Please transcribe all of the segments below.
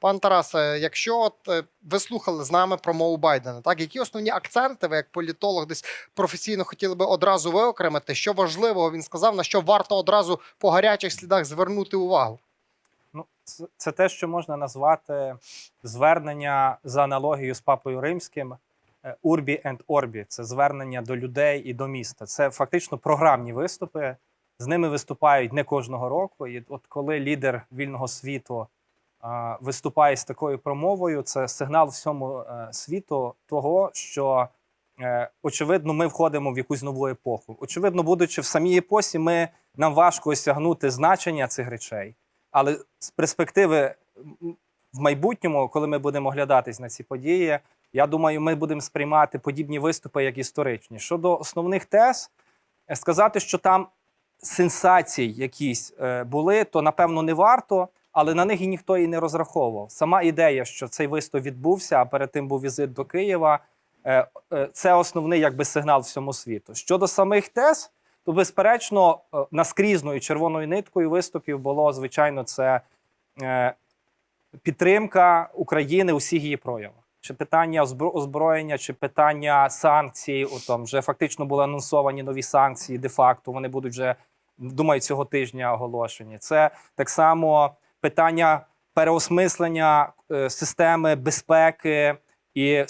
Пан Тарасе, якщо от е, ви слухали з нами про мову Байдена, так які основні акценти ви як політолог десь професійно хотіли би одразу виокремити? Що важливого він сказав, на що варто одразу по гарячих слідах звернути увагу? Ну, це, це те, що можна назвати звернення за аналогією з папою римським е, Урбі енд Орбі. Це звернення до людей і до міста. Це фактично програмні виступи. З ними виступають не кожного року. І от коли лідер вільного світу виступає з такою промовою, це сигнал всьому е, світу того, що е, очевидно ми входимо в якусь нову епоху. Очевидно, будучи в самій епосі, ми нам важко осягнути значення цих речей. Але з перспективи в майбутньому, коли ми будемо оглядатись на ці події, я думаю, ми будемо сприймати подібні виступи як історичні. Щодо основних тез, сказати, що там сенсацій якісь е, були, то напевно не варто, але на них і ніхто і не розраховував. Сама ідея, що цей виступ відбувся, а перед тим був візит до Києва. е, е, Це основний якби сигнал всьому світу. Щодо самих тез, то безперечно е, наскрізною червоною ниткою виступів було звичайно це підтримка України у всіх її проявах. Чи питання озбро- озброєння, чи питання санкцій, от там вже фактично були анонсовані нові санкції. Де-факто вони будуть вже думаю, цього тижня оголошені. Це так само питання переосмислення е, системи безпеки і е,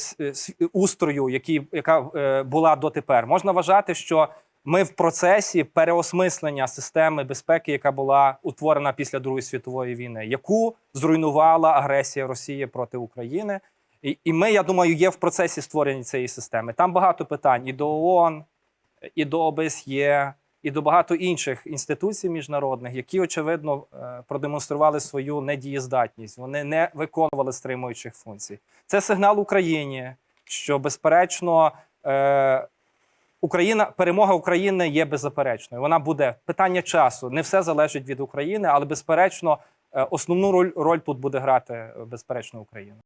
устрою, які, яка е, була дотепер. Можна вважати, що ми в процесі переосмислення системи безпеки, яка була утворена після Другої світової війни, яку зруйнувала агресія Росії проти України. І, і ми, я думаю, є в процесі створення цієї системи. Там багато питань і до ООН, і до ОБСЄ, і до багато інших інституцій міжнародних, які очевидно е, продемонстрували свою недієздатність. Вони не виконували стримуючих функцій. Це сигнал Україні, що безперечно. Е, Україна, перемога України є беззаперечною. Вона буде питання часу. Не все залежить від України, але безперечно, е, основну роль, роль тут буде грати безперечно Україна.